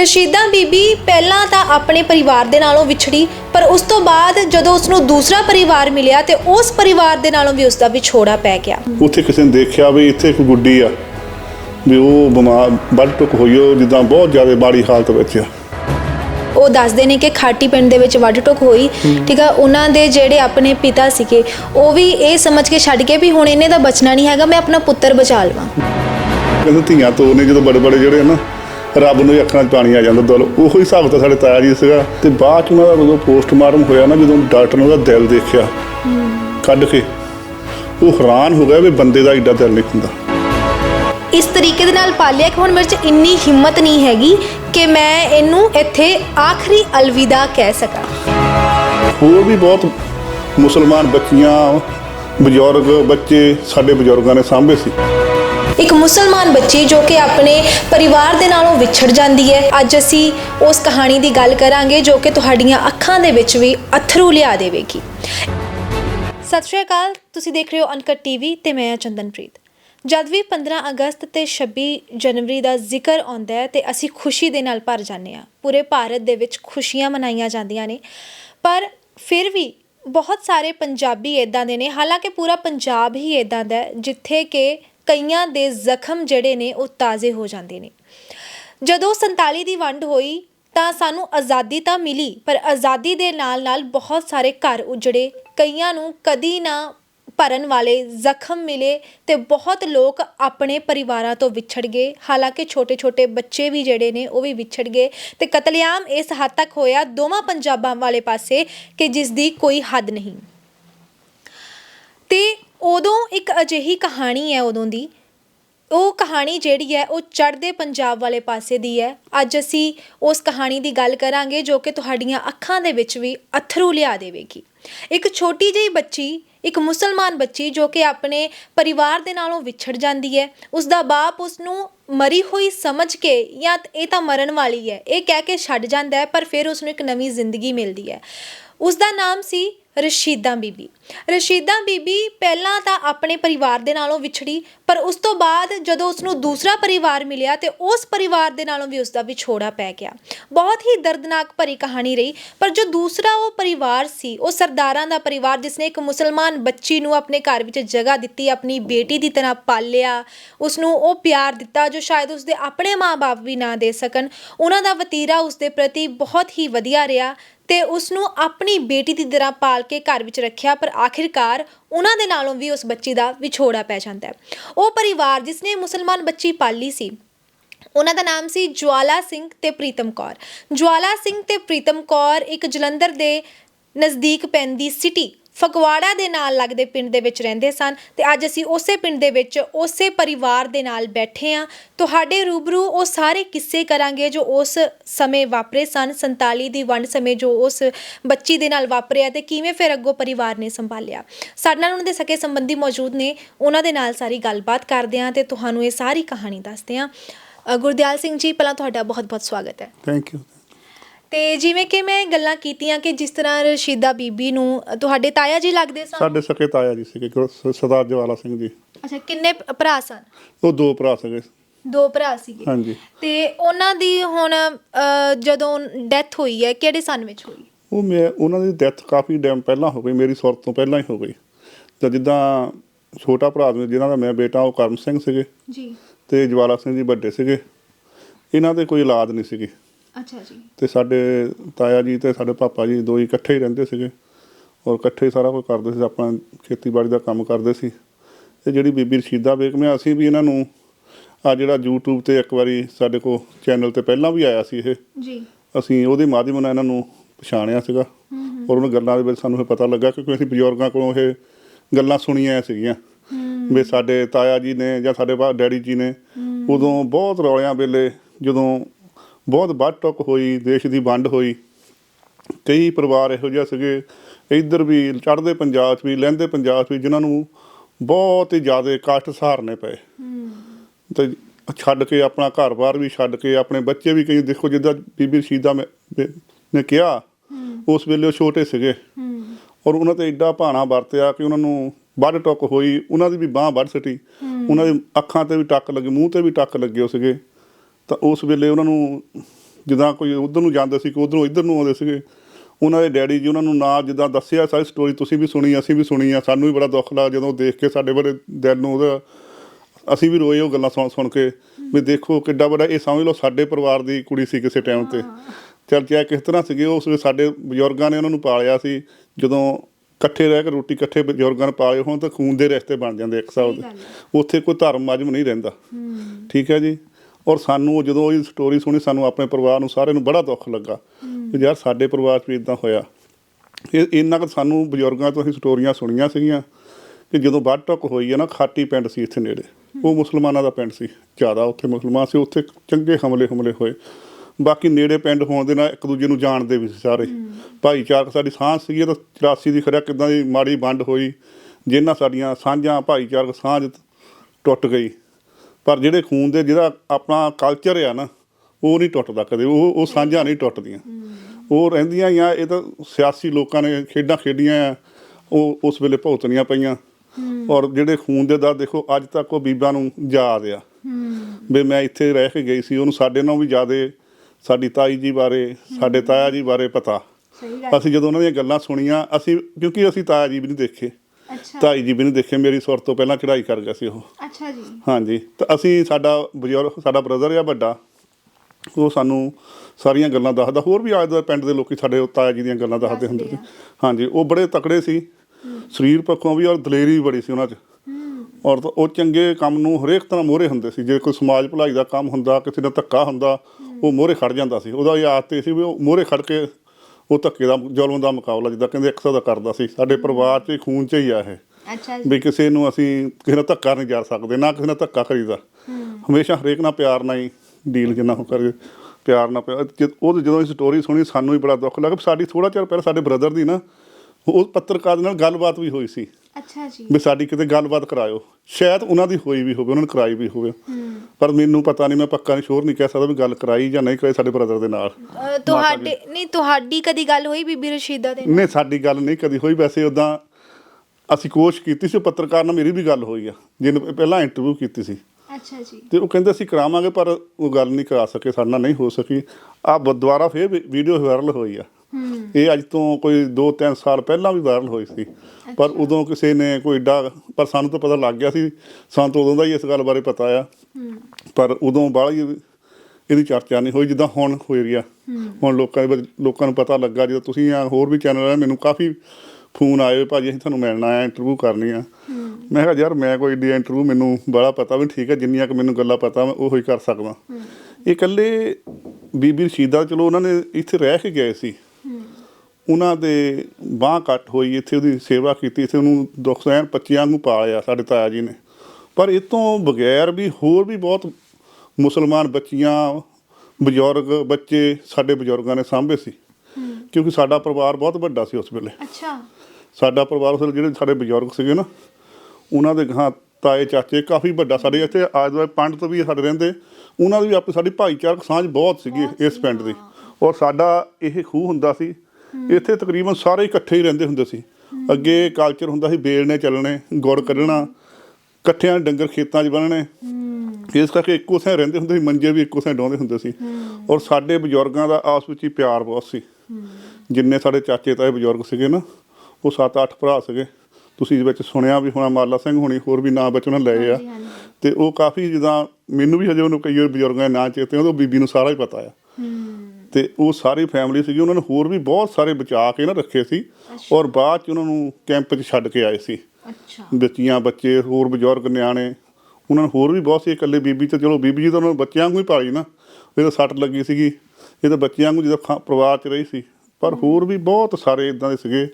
ਰਸ਼ੀਦਾ ਬੀਬੀ ਪਹਿਲਾਂ ਤਾਂ ਆਪਣੇ ਪਰਿਵਾਰ ਦੇ ਨਾਲੋਂ ਵਿਛੜੀ ਪਰ ਉਸ ਤੋਂ ਬਾਅਦ ਜਦੋਂ ਉਸ ਨੂੰ ਦੂਸਰਾ ਪਰਿਵਾਰ ਮਿਲਿਆ ਤੇ ਉਸ ਪਰਿਵਾਰ ਦੇ ਨਾਲੋਂ ਵੀ ਉਸ ਦਾ ਵਿਛੋੜਾ ਪੈ ਗਿਆ। ਉੱਥੇ ਕਿਸੇ ਨੇ ਦੇਖਿਆ ਵੀ ਇੱਥੇ ਇੱਕ ਗੁੱਡੀ ਆ ਵੀ ਉਹ ਬਿਮਾਰ ਵੱਡ ਟੁੱਕ ਹੋਈ ਉਹ ਜਿੱਦਾਂ ਬਹੁਤ ਜ਼ਿਆਦਾ ਮਾੜੀ ਹਾਲਤ ਵਿੱਚ ਆ। ਉਹ ਦੱਸਦੇ ਨੇ ਕਿ ਖਾਟੀ ਪਿੰਡ ਦੇ ਵਿੱਚ ਵੱਢ ਟੁੱਕ ਹੋਈ ਠੀਕ ਆ ਉਹਨਾਂ ਦੇ ਜਿਹੜੇ ਆਪਣੇ ਪਿਤਾ ਸੀਗੇ ਉਹ ਵੀ ਇਹ ਸਮਝ ਕੇ ਛੱਡ ਕੇ ਵੀ ਹੁਣ ਇਹਨੇ ਤਾਂ ਬਚਣਾ ਨਹੀਂ ਹੈਗਾ ਮੈਂ ਆਪਣਾ ਪੁੱਤਰ ਬਚਾ ਲਵਾਂ। ਕਹਿੰਦੇ ਧੀਆਂ ਤੋਂ ਨੇ ਜਦੋਂ ਬੜੇ ਬੜੇ ਜਿਹੜੇ ਨਾ ਰੱਬ ਨੂੰ ਅੱਖਾਂ 'ਚ ਪਾਣੀ ਆ ਜਾਂਦਾ ਦਲ। ਉਹੀ ਹਿਸਾਬ ਤਾਂ ਸਾਡੇ ਤਾਇਆ ਜੀ ਸੀਗਾ। ਤੇ ਬਾਅਦ 'ਚ ਉਹਨਾਂ ਦਾ ਜਦੋਂ ਪੋਸਟਮਾਰਟਮ ਹੋਇਆ ਨਾ ਜਦੋਂ ਡਾਕਟਰ ਨੇ ਉਹਦਾ ਦਿਲ ਦੇਖਿਆ ਕੱਢ ਕੇ ਉਹ ਹੈਰਾਨ ਹੋ ਗਿਆ ਵੀ ਬੰਦੇ ਦਾ ਏਡਾ ਦਿਲ ਨਹੀਂ ਹੁੰਦਾ। ਇਸ ਤਰੀਕੇ ਦੇ ਨਾਲ ਪਾਲਿਆ ਕਿ ਹੁਣ ਮੇਰੇ 'ਚ ਇੰਨੀ ਹਿੰਮਤ ਨਹੀਂ ਹੈਗੀ ਕਿ ਮੈਂ ਇਹਨੂੰ ਇੱਥੇ ਆਖਰੀ ਅਲਵਿਦਾ ਕਹਿ ਸਕਾਂ। ਹੋਰ ਵੀ ਬਹੁਤ ਮੁਸਲਮਾਨ ਬੱਚੀਆਂ ਬਜ਼ੁਰਗ ਬੱਚੇ ਸਾਡੇ ਬਜ਼ੁਰਗਾਂ ਨੇ ਸਾਂਭੇ ਸੀ। ਇੱਕ ਮੁਸਲਮਾਨ ਬੱਚੀ ਜੋ ਕਿ ਆਪਣੇ ਪਰਿਵਾਰ ਦੇ ਨਾਲੋਂ ਵਿਛੜ ਜਾਂਦੀ ਹੈ। ਅੱਜ ਅਸੀਂ ਉਸ ਕਹਾਣੀ ਦੀ ਗੱਲ ਕਰਾਂਗੇ ਜੋ ਕਿ ਤੁਹਾਡੀਆਂ ਅੱਖਾਂ ਦੇ ਵਿੱਚ ਵੀ ਅਥਰੂ ਲਿਆ ਦੇਵੇਗੀ। ਸਤਿ ਸ਼੍ਰੀ ਅਕਾਲ, ਤੁਸੀਂ ਦੇਖ ਰਹੇ ਹੋ ਅਨਕਟ ਟੀਵੀ ਤੇ ਮੈਂ ਹਾਂ ਚੰਦਨਪ੍ਰੀਤ। ਜਦ ਵੀ 15 ਅਗਸਤ ਤੇ 26 ਜਨਵਰੀ ਦਾ ਜ਼ਿਕਰ ਆਉਂਦਾ ਹੈ ਤੇ ਅਸੀਂ ਖੁਸ਼ੀ ਦੇ ਨਾਲ ਭਰ ਜਾਂਦੇ ਹਾਂ। ਪੂਰੇ ਭਾਰਤ ਦੇ ਵਿੱਚ ਖੁਸ਼ੀਆਂ ਮਨਾਈਆਂ ਜਾਂਦੀਆਂ ਨੇ। ਪਰ ਫਿਰ ਵੀ ਬਹੁਤ ਸਾਰੇ ਪੰਜਾਬੀ ਇਦਾਂ ਦੇ ਨੇ, ਹਾਲਾਂਕਿ ਪੂਰਾ ਪੰਜਾਬ ਹੀ ਇਦਾਂ ਦਾ ਜਿੱਥੇ ਕਿ ਕਈਆਂ ਦੇ ਜ਼ਖਮ ਜਿਹੜੇ ਨੇ ਉਹ ਤਾਜ਼ੇ ਹੋ ਜਾਂਦੇ ਨੇ। ਜਦੋਂ 47 ਦੀ ਵੰਡ ਹੋਈ ਤਾਂ ਸਾਨੂੰ ਆਜ਼ਾਦੀ ਤਾਂ ਮਿਲੀ, ਪਰ ਆਜ਼ਾਦੀ ਦੇ ਨਾਲ-ਨਾਲ ਬਹੁਤ ਸਾਰੇ ਘਰ ਉਜੜੇ। ਕਈਆਂ ਨੂੰ ਕਦੀ ਨਾ ਭਰਨ ਵਾਲੇ ਜ਼ਖਮ ਮਿਲੇ ਤੇ ਬਹੁਤ ਲੋਕ ਆਪਣੇ ਪਰਿਵਾਰਾਂ ਤੋਂ ਵਿਛੜ ਗਏ। ਹਾਲਾਂਕਿ ਛੋਟੇ-ਛੋਟੇ ਬੱਚੇ ਵੀ ਜਿਹੜੇ ਨੇ ਉਹ ਵੀ ਵਿਛੜ ਗਏ ਤੇ ਕਤਲੇਆਮ ਇਸ ਹੱਦ ਤੱਕ ਹੋਇਆ ਦੋਵਾਂ ਪੰਜਾਬਾਂ ਵਾਲੇ ਪਾਸੇ ਕਿ ਜਿਸ ਦੀ ਕੋਈ ਹੱਦ ਨਹੀਂ। ਤੇ ਉਦੋਂ ਇੱਕ ਅਜਿਹੀ ਕਹਾਣੀ ਹੈ ਉਦੋਂ ਦੀ। ਉਹ ਕਹਾਣੀ ਜਿਹੜੀ ਹੈ, ਉਹ ਚੜ੍ਹਦੇ ਪੰਜਾਬ ਵਾਲੇ ਪਾਸੇ ਦੀ ਹੈ। ਅੱਜ ਅਸੀਂ ਉਸ ਕਹਾਣੀ ਦੀ ਗੱਲ ਕਰਾਂਗੇ ਜੋ ਕਿ ਤੁਹਾਡੀਆਂ ਅੱਖਾਂ ਦੇ ਵਿੱਚ ਵੀ ਅਥਰੂ ਲਿਆ ਦੇਵੇਗੀ। ਇੱਕ ਛੋਟੀ ਜਿਹੀ ਬੱਚੀ, ਇੱਕ ਮੁਸਲਮਾਨ ਬੱਚੀ ਜੋ ਕਿ ਆਪਣੇ ਪਰਿਵਾਰ ਦੇ ਨਾਲੋਂ ਵਿਛੜ ਜਾਂਦੀ ਹੈ। ਉਸ ਦਾ ਬਾਪ ਉਸ ਨੂੰ ਮਰੀ ਹੋਈ ਸਮਝ ਕੇ ਜਾਂ ਇਹ ਤਾਂ ਮਰਨ ਵਾਲੀ ਹੈ, ਇਹ ਕਹਿ ਕੇ ਛੱਡ ਜਾਂਦਾ ਹੈ, ਪਰ ਫਿਰ ਉਸ ਨੂੰ ਇੱਕ ਨਵੀਂ ਜ਼ਿੰਦਗੀ ਮਿਲਦੀ ਹੈ। ਉਸ ਦਾ ਨਾਮ ਸੀ ਰਸ਼ੀਦਾ ਬੀਬੀ। ਰਸ਼ੀਦਾ ਬੀਬੀ ਪਹਿਲਾਂ ਤਾਂ ਆਪਣੇ ਪਰਿਵਾਰ ਦੇ ਨਾਲੋਂ ਵਿਛੜੀ, ਪਰ ਉਸ ਤੋਂ ਬਾਅਦ ਜਦੋਂ ਉਸ ਨੂੰ ਦੂਸਰਾ ਪਰਿਵਾਰ ਮਿਲਿਆ ਤੇ ਉਸ ਪਰਿਵਾਰ ਦੇ ਨਾਲੋਂ ਵੀ ਉਸ ਦਾ ਵਿਛੋੜਾ ਪੈ ਗਿਆ। ਬਹੁਤ ਹੀ ਦਰਦਨਾਕ ਭਰੀ ਕਹਾਣੀ ਰਹੀ, ਪਰ ਜੋ ਦੂਸਰਾ ਉਹ ਪਰਿਵਾਰ ਸੀ, ਉਹ ਸਰਦਾਰਾਂ ਦਾ ਪਰਿਵਾਰ ਜਿਸ ਨੇ ਇੱਕ ਮੁਸਲਮਾਨ ਬੱਚੀ ਨੂੰ ਆਪਣੇ ਘਰ ਵਿੱਚ ਜਗ੍ਹਾ ਦਿੱਤੀ, ਆਪਣੀ ਬੇਟੀ ਦੀ ਤਰ੍ਹਾਂ ਪਾਲਿਆ ਉਸ ਨੂੰ ਉਹ ਪਿਆਰ ਦਿੱਤਾ ਜੋ ਸ਼ਾਇਦ ਉਸ ਦੇ ਆਪਣੇ ਮਾਪੇ ਵੀ ਨਾ ਦੇ ਸਕਣ, ਉਹਨਾਂ ਦਾ ਵਤੀਰਾ ਉਸ ਦੇ ਪ੍ਰਤੀ ਬਹੁਤ ਹੀ ਵਧੀਆ ਰਿਹਾ ਤੇ ਉਸ ਨੂੰ ਆਪਣੀ ਬੇਟੀ ਦੀ ਤਰ੍ਹਾਂ ਪਾਲ ਕੇ ਘਰ ਵਿੱਚ ਰੱਖਿਆ, ਪਰ ਆਖਿਰਕਾਰ ਉਹਨਾਂ ਦੇ ਨਾਲੋਂ ਵੀ ਉਸ ਬੱਚੀ ਦਾ ਵਿਛੋੜਾ ਪੈ ਜਾਂਦਾ ਹੈ। ਉਹ ਪਰਿਵਾਰ ਜਿਸ ਨੇ ਮੁਸਲਮਾਨ ਬੱਚੀ ਪਾਲੀ ਸੀ, ਉਹਨਾਂ ਦਾ ਨਾਮ ਸੀ ਜਵਾਲਾ ਸਿੰਘ ਤੇ ਪ੍ਰੀਤਮ ਕੌਰ। ਜਵਾਲਾ ਸਿੰਘ ਤੇ ਪ੍ਰੀਤਮ ਕੌਰ ਇੱਕ ਜਲੰਧਰ ਦੇ ਨਜ਼ਦੀਕ ਪੈਂਦੀ ਸਿਟੀ ਫਗਵਾੜਾ ਦੇ ਨਾਲ ਲੱਗਦੇ ਪਿੰਡ ਦੇ ਵਿੱਚ ਰਹਿੰਦੇ ਸਨ ਤੇ ਅੱਜ ਅਸੀਂ ਉਸੇ ਪਿੰਡ ਦੇ ਵਿੱਚ ਉਸੇ ਪਰਿਵਾਰ ਦੇ ਨਾਲ ਬੈਠੇ ਹਾਂ। ਤੁਹਾਡੇ ਰੂਬਰੂ ਉਹ ਸਾਰੇ ਕਿੱਸੇ ਕਰਾਂਗੇ ਜੋ ਉਸ ਸਮੇਂ ਵਾਪਰੇ ਸਨ 47 ਦੀ ਵੰਡ ਸਮੇਂ ਜੋ ਉਸ ਬੱਚੀ ਦੇ ਨਾਲ ਵਾਪਰਿਆ ਤੇ ਕਿਵੇਂ ਫਿਰ ਅੱਗੋਂ ਪਰਿਵਾਰ ਨੇ ਸੰਭਾਲਿਆ। ਸਾਡੇ ਨਾਲ ਉਹਨਾਂ ਦੇ ਸਕੇ ਸੰਬੰਧੀ ਮੌਜੂਦ ਨੇ, ਉਹਨਾਂ ਦੇ ਨਾਲ ਸਾਰੀ ਗੱਲਬਾਤ ਕਰਦੇ ਹਾਂ ਤੇ ਤੁਹਾਨੂੰ ਇਹ ਸਾਰੀ ਕਹਾਣੀ ਦੱਸਦੇ ਹਾਂ। ਗੁਰਦਿਆਲ ਸਿੰਘ ਜੀ, ਪਹਿਲਾਂ ਤੁਹਾਡਾ ਬਹੁਤ-ਬਹੁਤ ਸਵਾਗਤ ਹੈ। ਥੈਂਕ ਯੂ ਤੇ ਜਿਵੇਂ ਕਿ ਮੈਂ ਗੱਲਾਂ ਕੀਤੀਆਂ ਕਿ ਜਿਸ ਤਰ੍ਹਾਂ ਰਸ਼ੀਦਾ ਬੀਬੀ ਨੂੰ ਤੁਹਾਡੇ ਤਾਇਆ ਜੀ ਲੱਗਦੇ ਸਨ? ਸਾਡੇ ਸਕੇ ਤਾਇਆ ਜੀ ਸੀਗੇ ਗੁਰ- ਸ- ਸਰਦਾਰ ਜਵਾਲਾ ਸਿੰਘ ਜੀ। ਅੱਛਾ ਕਿੰਨੇ ਭ- ਭਰਾ ਸਨ? ਉਹ ਦੋ ਭਰਾ ਸੀਗੇ। ਦੋ ਭਰਾ ਸੀਗੇ। ਹਾਂਜੀ। ਤੇ ਉਹਨਾਂ ਦੀ ਹੁਣ ਅ, ਜਦੋਂ ਡੈਥ ਹੋਈ ਹੈ ਕਿਹੜੇ ਸਨ ਵਿੱਚ ਹੋਈ? ਉਹ ਮੈਂ ਉਹਨਾਂ ਦੀ ਡੈਥ ਕਾਫੀ ਟਾਈਮ ਪਹਿਲਾਂ ਹੋ ਗਈ ਮੇਰੀ ਸੁਰਤ ਤੋਂ ਪਹਿਲਾਂ ਹੀ ਹੋ ਗਈ। ਤਾਂ ਜਿੱਦਾਂ ਛੋਟਾ ਭਰਾ ਸੀ ਜਿਹਨਾਂ ਦਾ ਮੈਂ ਬੇਟਾ ਉਹ ਕਰਮ ਸਿੰਘ ਸੀਗੇ। ਜੀ। ਤੇ ਜਵਾਲਾ ਸਿੰਘ ਜੀ ਵੱਡੇ ਸੀਗੇ। ਇਹਨਾਂ ਦੇ ਕੋਈ ਔਲਾਦ ਨਹੀਂ ਸੀਗੀ। ਅੱਛਾ ਜੀ। ਤੇ ਸਾਡੇ ਤਾਇਆ ਜੀ ਤੇ ਸਾਡੇ ਪਾਪਾ ਜੀ ਦੋ ਹੀ ਇਕੱਠੇ ਹੀ ਰਹਿੰਦੇ ਸੀਗੇ। ਔਰ ਇਕੱਠੇ ਹੀ ਸਾਰਾ ਕੁਝ ਕਰਦੇ ਸੀ ਆਪਣਾ ਖੇਤੀਬਾੜੀ ਦਾ ਕੰਮ ਕਰਦੇ ਸੀ। ਤੇ ਜਿਹੜੀ ਬੀਬੀ ਰਸ਼ੀਦਾ ਬੇਗਮ ਹੈ ਅਸੀਂ ਵੀ ਇਹਨਾਂ ਨੂੰ ਆ ਜਿਹੜਾ YouTube ਤੇ ਇੱਕ ਵਾਰੀ ਸਾਡੇ ਕੋਲ ਚੈਨਲ ਤੇ ਪਹਿਲਾਂ ਵੀ ਆਇਆ ਸੀ ਇਹ। ਜੀ। ਅਸੀਂ ਉਹਦੇ ਮਾਧਿਅਮ ਨਾਲ ਇਹਨਾਂ ਨੂੰ ਪਛਾਣਿਆ ਸੀਗਾ। ਔਰ ਉਹਨਾਂ ਗੱਲਾਂ ਦੇ ਵਿੱਚ ਸਾਨੂੰ ਇਹ ਪਤਾ ਲੱਗਾ ਕਿਉਂਕਿ ਅਸੀਂ ਬਜ਼ੁਰਗਾਂ ਕੋਲੋਂ ਇਹ ਗੱਲਾਂ ਸੁਣੀਆਂ ਸੀਗੀਆਂ। ਵੀ ਸਾਡੇ ਤਾਇਆ ਜੀ ਨੇ ਜਾਂ ਸਾਡੇ ਡੈਡੀ ਜੀ ਨੇ ਉਦੋਂ ਬਹੁਤ ਰੌਲਿਆਂ ਵੇਲੇ ਜਦੋਂ ਬਹੁਤ ਵੱਧ ਟੁੱਕ ਹੋਈ ਦੇਸ਼ ਦੀ ਵੰਡ ਹੋਈ। ਕਈ ਪਰਿਵਾਰ ਇਹੋ ਜਿਹੇ ਸੀਗੇ ਇੱਧਰ ਵੀ ਚੜ੍ਹਦੇ ਪੰਜਾਬ 'ਚ ਵੀ ਲਹਿੰਦੇ ਪੰਜਾਬ 'ਚ ਵੀ ਜਿਨ੍ਹਾਂ ਨੂੰ ਬਹੁਤ ਹੀ ਜ਼ਿਆਦਾ ਕਸ਼ਟ ਸਹਾਰਨੇ ਪਏ। ਤੇ ਛੱਡ ਕੇ ਆਪਣਾ ਘਰ-ਬਾਰ ਵੀ ਛੱਡ ਕੇ ਆਪਣੇ ਬੱਚੇ ਵੀ ਕਈ ਦੇਖੋ ਜਿੱਦਾਂ ਬੀਬੀ ਸ਼ੀਦਾ ਨੇ ਕਿਹਾ ਉਸ ਵੇਲੇ ਉਹ ਛੋਟੇ ਸੀਗੇ। ਔਰ ਉਹਨਾਂ ਤੇ ਐਡਾ ਭਾਣਾ ਵਰਤਿਆ ਕਿ ਉਹਨਾਂ ਨੂੰ ਵੱਢ ਟੁੱਕ ਹੋਈ ਉਹਨਾਂ ਦੀ ਵੀ ਬਾਹ ਵੱਢ ਸਟੀ। ਉਹਨਾਂ ਦੀ ਅੱਖਾਂ ਤੇ ਵੀ ਟੱਕ ਲੱਗੇ ਮੂੰਹ ਤੇ ਵੀ ਟੱਕ ਲੱਗੇ ਸੀਗੇ। ਤਾਂ ਉਸ ਵੇਲੇ ਉਹਨਾਂ ਨੂੰ ਜਿੱਦਾਂ ਕੋਈ ਉਧਰ ਨੂੰ ਜਾਂਦੇ ਸੀ ਕੋਈ ਉਧਰੋਂ ਇੱਧਰ ਨੂੰ ਆਉਂਦੇ ਸੀਗੇ ਉਹਨਾਂ ਦੇ ਡੈਡੀ ਜੀ ਉਹਨਾਂ ਨੂੰ ਨਾ ਜਿੱਦਾਂ ਦੱਸਿਆ ਸਾਰੀ ਸਟੋਰੀ ਤੁਸੀਂ ਵੀ ਸੁਣੀ ਅਸੀਂ ਵੀ ਸੁਣੀ ਆ ਸਾਨੂੰ ਵੀ ਬੜਾ ਦੁੱਖ ਲੱਗਾ ਜਦੋਂ ਦੇਖ ਕੇ ਸਾਡੇ ਬੜੇ ਦਿਲ ਨੂੰ ਉਹਦਾ ਅਸੀਂ ਵੀ ਰੋਏ ਉਹ ਗੱਲਾਂ ਸੁਣ ਸੁਣ ਕੇ ਵੀ ਦੇਖੋ ਕਿੱਡਾ ਵੱਡਾ ਇਹ ਸਮਝ ਲਓ ਸਾਡੇ ਪਰਿਵਾਰ ਦੀ ਕੁੜੀ ਸੀ ਕਿਸੇ ਟਾਈਮ ਤੇ। ਚਲ ਚਾਹੇ ਕਿਸ ਤਰ੍ਹਾਂ ਸੀਗੇ ਉਸ ਵੇਲੇ ਸਾਡੇ ਬਜ਼ੁਰਗਾਂ ਨੇ ਉਹਨਾਂ ਨੂੰ ਪਾਲਿਆ ਸੀ ਜਦੋਂ ਇਕੱਠੇ ਰਹਿ ਕੇ ਰੋਟੀ ਇਕੱਠੇ ਬਜ਼ੁਰਗਾਂ ਨੇ ਪਾਲੇ ਹੋਣ ਤਾਂ ਖੂਨ ਦੇ ਰਿਸ਼ਤੇ ਬਣ ਜਾਂਦੇ ਇੱਕ ਹਿਸਾਬ ਦੇ। ਉੱਥੇ ਕੋਈ ਧਰਮ ਮਜਮ ਨਹੀਂ ਰਹਿੰਦਾ। ਠੀਕ ਹੈ ਜੀ? ਔਰ ਸਾਨੂੰ ਜਦੋਂ ਇਹ ਸਟੋਰੀ ਸੁਣੀ ਸਾਨੂੰ ਆਪਣੇ ਪਰਿਵਾਰ ਨੂੰ ਸਾਰਿਆਂ ਨੂੰ ਬੜਾ ਦੁੱਖ ਲੱਗਾ ਕਿ ਯਾਰ ਸਾਡੇ ਪਰਿਵਾਰ 'ਚ ਵੀ ਇਦਾਂ ਹੋਇਆ। ਇਹ ਇੰਨਾ ਕੁ ਸਾਨੂੰ ਬਜ਼ੁਰਗਾਂ ਤੋਂ ਅਸੀਂ ਸਟੋਰੀਆਂ ਸੁਣੀਆਂ ਸੀਗੀਆਂ ਕਿ ਜਦੋਂ ਵੱਢ ਟੁੱਕ ਹੋਈ ਹੈ ਨਾ ਖਾਟੀ ਪਿੰਡ ਸੀ ਇੱਥੇ ਨੇੜੇ। ਉਹ ਮੁਸਲਮਾਨਾਂ ਦਾ ਪਿੰਡ ਸੀ ਜ਼ਿਆਦਾ ਉੱਥੇ ਮੁਸਲਮਾਨ ਸੀ ਉੱਥੇ ਚੰਗੇ ਹਮਲੇ ਹਮਲੇ ਹੋਏ। ਬਾਕੀ ਨੇੜੇ ਪਿੰਡ ਹੋਣ ਦੇ ਨਾਲ ਇੱਕ ਦੂਜੇ ਨੂੰ ਜਾਣਦੇ ਵੀ ਸੀ ਸਾਰੇ। ਭਾਈਚਾਰਕ ਸਾਡੀ ਸਾਂਝ ਸੀਗੀ ਤਾਂ 84 ਦੀ ਖਰਿਆ ਕਿਦਾਂ ਦੀ ਮਾੜੀ ਵੰਡ ਹੋਈ ਜਿਨ੍ਹਾਂ ਸਾਡੀਆਂ ਸਾਂਝਾਂ ਭਾਈਚਾਰਕ ਸਾਂਝ ਟੁੱਟ ਗਈ। ਪਰ ਜਿਹੜੇ ਖੂਨ ਦੇ ਜਿਹੜਾ ਆਪਣਾ ਕਲਚਰ ਆ ਨਾ ਉਹ ਨਹੀਂ ਟੁੱਟਦਾ ਕਦੇ ਉਹ ਉਹ ਸਾਂਝਾਂ ਨਹੀਂ ਟੁੱਟਦੀਆਂ। ਉਹ ਰਹਿੰਦੀਆਂ ਆ ਇਹ ਤਾਂ ਸਿਆਸੀ ਲੋਕਾਂ ਨੇ ਖੇਡਾਂ ਖੇਡੀਆਂ ਆ ਉਹ ਉਸ ਵੇਲੇ ਭੁਗਤਣੀਆਂ ਪਈਆਂ। ਔਰ ਜਿਹੜੇ ਖੂਨ ਦੇ ਦਰ ਦੇਖੋ ਅੱਜ ਤੱਕ ਉਹ ਬੀਬਾਂ ਨੂੰ ਯਾਦ ਆ। ਵੀ ਮੈਂ ਇੱਥੇ ਰਹਿ ਕੇ ਗਈ ਸੀ ਉਹਨੂੰ ਸਾਡੇ ਨਾਲੋਂ ਵੀ ਜ਼ਿਆਦਾ ਸਾਡੀ ਤਾਈ ਜੀ ਬਾਰੇ ਸਾਡੇ ਤਾਇਆ ਜੀ ਬਾਰੇ ਪਤਾ। ਅਸੀਂ ਜਦੋਂ ਉਹਨਾਂ ਦੀਆਂ ਗੱਲਾਂ ਸੁਣੀਆਂ ਅਸੀਂ ਕਿਉਂਕਿ ਅਸੀਂ ਤਾਇਆ ਜੀ ਵੀ ਨਹੀਂ ਦੇਖੇ। ਅੱਛਾ। ਤਾਈ ਜੀ ਵੀ ਨਹੀਂ ਦੇਖੇ ਮੇਰੀ ਸੁਰ ਤੋਂ ਪਹਿਲਾਂ ਚੜ੍ਹਾਈ ਕਰ ਗਿਆ ਸੀ ਉਹ। ਅੱਛਾ ਜੀ। ਹਾਂਜੀ ਤਾਂ ਅਸੀਂ ਸਾਡਾ ਬਜ਼ੁਰਗ ਸਾਡਾ ਬ੍ਰਦਰ ਆ ਵੱਡਾ ਉਹ ਸਾਨੂੰ ਸਾਰੀਆਂ ਗੱਲਾਂ ਦੱਸਦਾ। ਹੋਰ ਵੀ ਅੱਜ ਦੇ ਪਿੰਡ ਦੇ ਲੋਕੀ ਸਾਡੇ ਤਾਇਆ ਜੀ ਦੀਆਂ ਗੱਲਾਂ ਦੱਸਦੇ ਹੁੰਦੇ ਸੀ। ਹਾਂਜੀ ਉਹ ਬੜੇ ਤਕੜੇ ਸੀ। ਸਰੀਰ ਪੱਖੋਂ ਵੀ ਔਰ ਦਲੇਰੀ ਵੀ ਬੜੀ ਸੀ ਉਹਨਾਂ 'ਚ। ਔਰ ਤਾਂ ਉਹ ਚੰਗੇ ਕੰਮ ਨੂੰ ਹਰੇਕ ਤਰ੍ਹਾਂ ਮੋਹਰੇ ਹੁੰਦੇ ਸੀ। ਜੇ ਕੋਈ ਸਮਾਜ ਭਲਾਈ ਦਾ ਕੰਮ ਹੁੰਦਾ ਕਿਸੇ ਦਾ ਧੱਕਾ ਹੁੰਦਾ ਉਹ ਮੋਹਰੇ ਖੜ ਜਾਂਦਾ ਸੀ। ਉਹਦਾ ਇਹ ਆਦਤ ਸੀ ਵੀ ਉਹ ਮੋਹਰੇ ਖੜ ਕੇ ਉਹ ਧੱਕੇ ਦਾ ਜ਼ੁਲਮ ਦਾ ਮੁਕਾਬਲਾ ਜਿੱਦਾਂ ਕਹਿੰਦੇ 100 ਦਾ ਕਰਦਾ ਸੀ। ਸਾਡੇ ਪਰਿਵਾਰ 'ਚ ਖੂਨ 'ਚ ਹੀ ਆ ਇਹ। ਅੱਛਾ ਵੀ ਕਿਸੇ ਨੂੰ ਅਸੀਂ ਕਿਸੇ ਨਾਲ ਧੱਕਾ ਨਹੀਂ ਜਾ ਸਕਦੇ ਨਾ ਕਿਸੇ ਨਾਲ ਧੱਕਾ ਕਰੀਦਾ। ਹਮੇਸ਼ਾ ਹਰੇਕ ਨਾਲ ਪਿਆਰ ਨਾਲ ਹੀ ਡੀਲ ਜਿੰਨਾ ਹੋ ਕਰੇ ਪਿਆਰ ਨਾਲ ਉਹ ਜਦੋਂ ਇਹ ਸਟੋਰੀ ਸੁਣੀ ਸਾਨੂੰ ਵੀ ਬੜਾ ਦੁੱਖ ਲੱਗਾ। ਸਾਡੀ ਥੋੜਾ ਚਿਰ ਪਹਿਲਾਂ ਸਾਡੇ ਬ੍ਰਦਰ ਦੀ ਨਾ ਉਹ ਪੱਤਰਕਾਰ ਨਾਲ ਗੱਲਬਾਤ ਵੀ ਹੋਈ ਸੀ। ਅੱਛਾ ਜੀ। ਵੀ ਸਾਡੀ ਕਿਤੇ ਗੱਲਬਾਤ ਕਰਾਇਓ। ਸ਼ਾਇਦ ਉਹਨਾਂ ਦੀ ਹੋਈ ਵੀ ਹੋਵੇ ਉਹਨਾਂ ਨੇ ਕਰਾਈ ਵੀ ਹੋਵੇ। ਪਰ ਮੈਨੂੰ ਪਤਾ ਨਹੀਂ ਮੈਂ ਪੱਕਾ ਨਹੀਂ ਸ਼ੋਰ ਨਹੀਂ ਕਹਿ ਸਕਦਾ ਵੀ ਗੱਲ ਕਰਾਈ ਜਾਂ ਨਹੀਂ ਕਰਾਈ ਸਾਡੇ ਬ੍ਰਦਰ ਦੇ ਨਾਲ। ਤੁਹਾਡੇ ਨਹੀਂ ਤੁਹਾਡੀ ਕਦੀ ਗੱਲ ਹੋਈ ਬੀਬੀ ਰਸ਼ੀਦਾ ਦੇ ਨਾਲ? ਨਹੀਂ ਸਾਡੀ ਗੱਲ ਨਹੀਂ ਕਦੀ ਹੋਈ। ਵੈਸੇ ਉਦਾਂ ਅਸੀਂ ਕੋਸ਼ਿਸ਼ ਕੀਤੀ ਸੀ ਪੱਤਰਕਾਰ ਨਾਲ ਮੇਰੀ ਵੀ ਗੱਲ ਹੋਈ ਆ ਜਿਹਨੇ ਪਹਿਲਾਂ ਇੰਟਰਵਿਊ ਕੀਤੀ ਸੀ। ਅੱਛਾ ਜੀ। ਤੇ ਉਹ ਕਹਿੰਦੇ ਅਸੀਂ ਕਰਾਵਾਂਗੇ ਪਰ ਉਹ ਗੱਲ ਨਹੀਂ ਕਰਾ ਸਕੇ ਸਾਡੇ ਨਾਲ ਨਹੀਂ ਹੋ ਸਕੀ। ਆ ਦੁਬਾਰਾ ਫੇਰ ਵੀਡੀਓ ਵਾਇਰਲ ਹੋਈ ਆ। ਇਹ ਅੱਜ ਤੋਂ ਕੋਈ 2-3 ਸਾਲ ਪਹਿਲਾਂ ਵੀ ਵਾਇਰਲ ਹੋਈ ਸੀ। ਪਰ ਉਦੋਂ ਕਿਸੇ ਨੇ ਕੋਈ ਏਡਾ ਪਰ ਸਾਨੂੰ ਤਾਂ ਪਤਾ ਲੱਗ ਗਿਆ ਸੀ ਸਾਨੂੰ ਤਾਂ ਉਦੋਂ ਦਾ ਹੀ ਇਸ ਗੱਲ ਬਾਰੇ ਪਤਾ ਆ। ਪਰ ਉਦੋਂ ਬਾਹਲੀ ਇਹਦੀ ਚਰਚਾ ਨਹੀਂ ਹੋਈ ਜਿੱਦਾਂ ਹੁਣ ਹੋਈ ਰਹੀ ਆ। ਹੁਣ ਲੋਕਾਂ ਦੇ ਲੋਕਾਂ ਨੂੰ ਪਤਾ ਲੱਗਾ ਜਦੋਂ ਤੁਸੀਂ ਆ ਹੋਰ ਵੀ ਚੈਨਲ ਆ ਮੈਨੂੰ ਕਾਫੀ ਫੋਨ ਆਏ ਭਾਜੀ ਅਸੀਂ ਤੁਹਾਨੂੰ ਮਿਲਣਾ ਆ ਇੰਟਰਵਿਊ ਕਰਨੀ ਆ। ਮੈਂ ਕਿਹਾ ਯਾਰ ਮੈਂ ਕੋਈ ਏਡੀ ਇੰਟਰਵਿਊ ਮੈਨੂੰ ਬੜਾ ਪਤਾ ਵੀ ਠੀਕ ਹੈ ਜਿੰਨੀਆਂ ਕਿ ਮੈਨੂੰ ਗੱਲਾਂ ਪਤਾ ਮੈਂ ਉਹੀ ਕਰ ਸਕਦਾ। ਇਹ ਇਕੱਲੇ ਬੀਬੀ ਰਸ਼ੀਦਾ ਚਲੋ ਉਹਨਾਂ ਨੇ ਇੱਥੇ ਰਹਿ ਕੇ ਗਏ ਸੀ। ਉਹਨਾਂ ਦੇ ਬਾਹ ਕੱਟ ਹੋਈ ਇੱਥੇ ਉਹਦੀ ਸੇਵਾ ਕੀਤੀ ਇੱਥੇ ਉਹਨੂੰ ਦੁੱਖ ਸਹਿਣ ਬੱਚਿਆਂ ਨੂੰ ਪਾਲਿਆ ਸਾਡੇ ਤਾਇਆ ਜੀ ਨੇ। ਪਰ ਇਹ ਤੋਂ ਬਗੈਰ ਵੀ ਹੋਰ ਵੀ ਬਹੁਤ ਮੁਸਲਮਾਨ ਬੱਚੀਆਂ ਬਜ਼ੁਰਗ ਬੱਚੇ ਸਾਡੇ ਬਜ਼ੁਰਗਾਂ ਨੇ ਸਾਂਭੇ ਸੀ। ਕਿਉਂਕਿ ਸਾਡਾ ਪਰਿਵਾਰ ਬਹੁਤ ਵੱਡਾ ਸੀ ਉਸ ਵੇਲੇ। ਅੱਛਾ। ਸਾਡਾ ਪਰਿਵਾਰ ਉਸ ਵੇਲੇ ਜਿਹੜੇ ਸਾਡੇ ਬਜ਼ੁਰਗ ਸੀਗੇ ਨਾ ਉਹਨਾਂ ਦੇ ਗਾਂ ਤਾਏ ਚਾਚੇ ਕਾਫੀ ਵੱਡਾ। ਸਾਡੇ ਇੱਥੇ ਆਜਵਾਏ ਪੰਡਤ ਵੀ ਸਾਡੇ ਰਹਿੰਦੇ ਉਹਨਾਂ ਦੀ ਵੀ ਆਪਣੀ ਸਾਡੀ ਭਾਈਚਾਰਕ ਸਾਂਝ ਬਹੁਤ ਸੀਗੀ ਇਸ ਪਿੰਡ ਦੀ। ਔਰ ਸਾਡਾ ਇਹ ਖੂਹ ਹੁੰਦਾ ਸੀ ਇੱਥੇ ਤਕਰੀਬਨ ਸਾਰੇ ਇਕੱਠੇ ਹੀ ਰਹਿੰਦੇ ਹੁੰਦੇ ਸੀ। ਅੱਗੇ ਕਲਚਰ ਹੁੰਦਾ ਸੀ ਬੇਲ ਨੇ ਚੱਲਣੇ ਗੁੜ ਕੱਢਣਾ ਇਕੱਠਿਆਂ ਡੰਗਰ ਖੇਤਾਂ 'ਚ ਬੰਨਣੇ ਇਸ ਕਰਕੇ ਇੱਕੋ ਥਾਂ ਰਹਿੰਦੇ ਹੁੰਦੇ ਸੀ ਮੰਜੇ ਵੀ ਇੱਕੋ ਥਾਂ ਡਾਉਂਦੇ ਹੁੰਦੇ ਸੀ। ਔਰ ਸਾਡੇ ਬਜ਼ੁਰਗਾਂ ਦਾ ਆਪਸ ਵਿੱਚ ਹੀ ਪਿਆਰ ਬਹੁਤ ਸੀ। ਜਿੰਨੇ ਸਾਡੇ ਚਾਚੇ ਤਾਏ ਬਜ਼ੁਰਗ ਸੀਗੇ ਨਾ ਉਹ 7-8 ਭਰਾ ਸੀਗੇ। ਤੁਸੀਂ ਇਹਦੇ ਵਿੱਚ ਸੁਣਿਆ ਵੀ ਹੋਣਾ ਮਾਲਾ ਸਿੰਘ ਹੋਣੀ ਹੋਰ ਵੀ ਨਾਂ ਵਿੱਚ ਉਹਨਾਂ ਲਏ ਆ। ਤੇ ਉਹ ਕਾਫੀ ਜਿੱਦਾਂ ਮੈਨੂੰ ਵੀ ਹਜੇ ਉਹਨੂੰ ਕਈ ਬਜ਼ੁਰਗਾਂ ਦੇ ਨਾਂ ਚੇਤੇ ਉਹ ਬੀਬੀ ਨੂੰ ਸਾਰਾ ਹੀ ਪਤਾ ਆ। ਤੇ ਉਹ ਸਾਰੀ ਫੈਮਿਲੀ ਸੀਗੀ ਉਹਨਾਂ ਨੇ ਹੋਰ ਵੀ ਬਹੁਤ ਸਾਰੇ ਬਚਾ ਕੇ ਨਾ ਰੱਖੇ ਸੀ ਔਰ ਬਾਅਦ ਚ ਉਹਨਾਂ ਨੂੰ ਕੈਂਪ 'ਚ ਛੱਡ ਕੇ ਆਏ ਸੀ। ਅੱਛਾ। ਬੱਚੀਆਂ ਬੱਚੇ ਹੋਰ ਬਜ਼ੁਰਗ ਨਿਆਣੇ ਉਹਨਾਂ ਨੂੰ ਹੋਰ ਵੀ ਬਹੁਤ ਸੀ ਇਕੱਲੇ ਬੀਬੀ ਤੇ ਚਲੋ ਬੀਬੀ ਜੀ ਤਾਂ ਉਹਨਾਂ ਨੂੰ ਬੱਚਿਆਂ ਵਾਂਗੂ ਹੀ ਪਾਲੀ ਨਾ ਇਹ ਤਾਂ ਸੱਟ ਲੱਗੀ ਸੀਗੀ ਇਹ ਤਾਂ ਬੱਚਿਆਂ ਜਦੋਂ ਖਾ- ਪਰਿਵਾਰ 'ਚ ਰਹੀ ਸੀ ਪਰ ਹੋਰ ਵੀ ਬਹੁਤ ਸਾਰੇ ਇਦਾਂ ਦੇ ਸੀਗੇ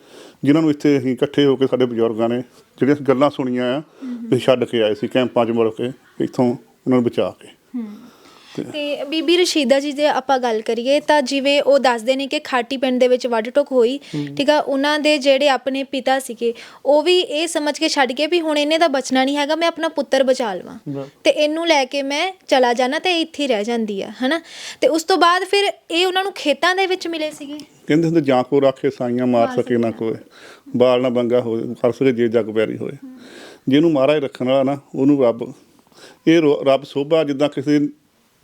ਜਿਨ੍ਹਾਂ ਨੂੰ ਇੱਥੇ ਅਸੀਂ ਇਕੱਠੇ ਹੋ ਕੇ ਸਾਡੇ ਬਜ਼ੁਰਗਾਂ ਨੇ ਜਿਹੜੀਆਂ ਗੱਲਾਂ ਸੁਣੀਆਂ ਆ ਵੀ ਛੱਡ ਕੇ ਆਏ ਸੀ ਕੈਂਪਾਂ 'ਚ ਮੁੜ ਕੇ ਇੱਥੋਂ ਉਹਨਾਂ ਨੂੰ ਬਚਾ ਕੇ। ਤੇ ਬੀਬੀ ਰਸ਼ੀਦਾ ਜੀ ਜੇ ਆਪਾਂ ਗੱਲ ਕਰੀਏ ਤਾਂ ਜਿਵੇਂ ਉਹ ਦੱਸਦੇ ਨੇ ਕਿ ਖਾਟੀ ਪਿੰਡ ਦੇ ਵਿੱਚ ਵੱਢ ਟੁੱਕ ਹੋਈ ਠੀਕ ਆ ਉਹਨਾਂ ਦੇ ਜਿਹੜੇ ਆਪਣੇ ਪਿਤਾ ਸੀਗੇ ਉਹ ਵੀ ਇਹ ਸਮਝ ਕੇ ਛੱਡ ਕੇ ਵੀ ਹੁਣ ਇਹਨੇ ਤਾਂ ਬਚਣਾ ਨਹੀਂ ਹੈਗਾ ਮੈਂ ਆਪਣਾ ਪੁੱਤਰ ਬਚਾ ਲਵਾਂ। ਤੇ ਇਹਨੂੰ ਲੈ ਕੇ ਮੈਂ ਚਲਾ ਜਾਣਾ ਤੇ ਇੱਥੇ ਹੀ ਰਹਿ ਜਾਂਦੀ ਆ ਹਨਾ? ਤੇ ਉਸ ਤੋਂ ਬਾਅਦ ਫਿਰ ਇਹ ਉਹਨਾਂ ਨੂੰ ਖੇਤਾਂ ਦੇ ਵਿੱਚ ਮਿਲੇ ਸੀਗੇ। ਕਹਿੰਦੇ ਹੁੰਦੇ ਜਾਂ ਕੋ ਰਾਖੇ ਸਾਈਆਂ ਮਾਰ ਸਕੇ ਨਾ ਕੋਈ ਬਾਲ ਨਾ ਬੰਗਾ ਹੋਏ ਕਰ ਸਕੇ ਜੇ ਜਗ ਪਿਆਰੀ ਹੋਏ। ਜਿਹਨੂੰ ਮਹਾਰਾਜ ਰੱਖਣ ਵਾਲਾ ਨਾ ਉਹਨੂੰ ਰੱਬ ਇਹ ਰੱਬ ਸੋਭਾ ਜਿੱਦਾਂ ਕਿਸੇ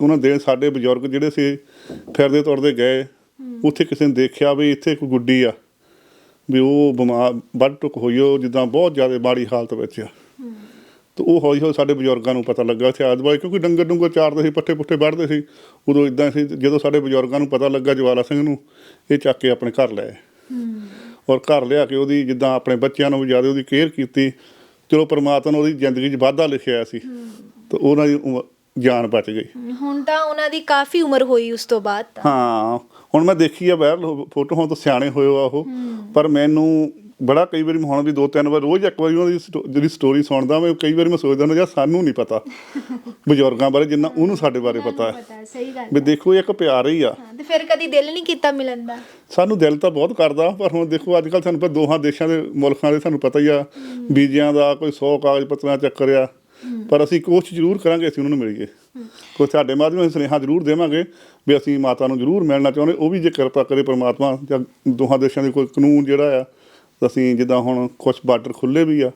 ਉਹਨਾਂ ਦੇ ਸਾਡੇ ਬਜ਼ੁਰਗ ਜਿਹੜੇ ਸੀ ਫਿਰਦੇ ਤੁਰਦੇ ਗਏ। ਉੱਥੇ ਕਿਸੇ ਨੇ ਦੇਖਿਆ ਵੀ ਇੱਥੇ ਕੋਈ ਗੁੱਡੀ ਆ ਵੀ ਉਹ ਬਿਮਾਰ ਵੱਡ ਟੁੱਕ ਹੋਈ ਉਹ ਜਿੱਦਾਂ ਬਹੁਤ ਜ਼ਿਆਦਾ ਮਾੜੀ ਹਾਲਤ ਵਿੱਚ ਆ। ਤੇ ਉਹ ਹੌਲੀ ਹੌਲੀ ਸਾਡੇ ਬਜ਼ੁਰਗਾਂ ਨੂੰ ਪਤਾ ਲੱਗਾ ਇੱਥੇ ਆਦਵਾਈ ਕਿਉਂਕਿ ਡੰਗਰ ਡੁੰਗਰ ਚਾਰਦੇ ਸੀ ਪੱਠੇ ਪੁੱਠੇ ਵੱਢਦੇ ਸੀ। ਉਦੋਂ ਇਦਾਂ ਸੀ ਜਦੋਂ ਸਾਡੇ ਬਜ਼ੁਰਗਾਂ ਨੂੰ ਪਤਾ ਲੱਗਾ ਜਵਾਲਾ ਸਿੰਘ ਨੂੰ ਇਹ ਚੱਕ ਕੇ ਆਪਣੇ ਘਰ ਲਏ ਔਰ ਘਰ ਲਿਆ ਕੇ ਉਹਦੀ ਜਿੱਦਾਂ ਆਪਣੇ ਬੱਚਿਆਂ ਨੂੰ ਵੀ ਜ਼ਿਆਦਾ ਉਹਦੀ ਕੇਅਰ ਕੀਤੀ। ਚਲੋ ਪ੍ਰਮਾਤਮਾ ਨੇ ਉਹਦੀ ਜ਼ਿੰਦਗੀ 'ਚ ਵਾਧਾ ਲਿਖਿਆ ਸੀ। ਤੇ ਉਹਨਾਂ ਦੀ ਜਾਨ ਬਚ ਗਈ। ਹੁਣ ਤਾਂ ਉਹਨਾਂ ਦੀ ਕਾਫੀ ਉਮਰ ਹੋਈ ਉਸ ਤੋਂ ਬਾਅਦ ਤਾਂ। ਹਾਂ ਹੁਣ ਮੈਂ ਦੇਖੀ ਆ ਵਾਇਰਲ ਫੋਟੋ ਹੁਣ ਤਾਂ ਸਿਆਣੇ ਹੋਏ ਆ ਉਹ। ਪਰ ਮੈਨੂੰ ਬੜਾ ਕਈ ਵਾਰੀ ਹੁਣ ਵੀ ਦੋ ਤਿੰਨ ਵਾਰ ਰੋਜ਼ ਇੱਕ ਵਾਰੀ ਉਹਨਾਂ ਦੀ ਸਟੋ- ਜਿਹੜੀ ਸਟੋਰੀ ਸੁਣਦਾ ਮੈਂ ਕਈ ਵਾਰੀ ਮੈਂ ਸੋਚਦਾ ਹੁੰਦਾ ਯਾਰ ਸਾਨੂੰ ਨਹੀਂ ਪਤਾ। ਬਜ਼ੁਰਗਾਂ ਬਾਰੇ ਜਿੰਨਾ ਉਹਨੂੰ ਸਾਡੇ ਬਾਰੇ ਪਤਾ ਹੈ। ਪਤਾ ਹੈ ਸਹੀ ਗੱਲ ਵੀ ਦੇਖੋ ਇਹ ਇੱਕ ਪਿਆਰ ਹੀ ਆ। ਹਾਂ ਤੇ ਫਿਰ ਕਦੀ ਦਿਲ ਨਹੀਂ ਕੀਤਾ ਮਿਲਣ ਦਾ। ਸਾਨੂੰ ਦਿਲ ਤਾਂ ਬਹੁਤ ਕਰਦਾ ਪਰ ਹੁਣ ਦੇਖੋ ਅੱਜ ਕੱਲ ਸਾਨੂੰ ਪਤਾ ਦੋਹਾਂ ਦੇਸ਼ਾਂ ਦੇ ਮੁਲਕਾਂ ਦੇ ਸਾਨੂੰ ਪਤਾ ਹੀ ਆ। ਵੀਜ਼ਿਆਂ ਦਾ ਕੋਈ 100 ਕਾਗਜ਼ ਪੱਤਰਾਂ ਦਾ ਚੱਕਰ ਆ। ਪਰ ਅਸੀਂ ਕੋਸ਼ਿਸ਼ ਜ਼ਰੂਰ ਕਰਾਂਗੇ ਅਸੀਂ ਉਹਨਾਂ ਨੂੰ ਮਿਲੀਏ ਕੋਈ ਸਾਡੇ ਮਾਧਿਅਮ ਅਸੀਂ ਸੁਨੇਹਾ ਜ਼ਰੂਰ ਦੇਵਾਂਗੇ ਵੀ ਅਸੀਂ ਮਾਤਾ ਨੂੰ ਜ਼ਰੂਰ ਮਿਲਣਾ ਚਾਹੁੰਦੇ। ਉਹ ਵੀ ਜੇ ਕਿਰਪਾ ਕਰੇ ਪ੍ਰਮਾਤਮਾ ਜਾਂ ਦੋਹਾਂ ਦੇਸ਼ਾਂ ਦੇ ਕੋਈ ਕਾਨੂੰਨ ਜਿਹੜਾ ਆ ਅਸੀਂ ਜਿੱਦਾਂ ਹੁਣ ਕੁਝ ਬਾਰਡਰ ਖੁੱਲੇ ਵੀ ਆ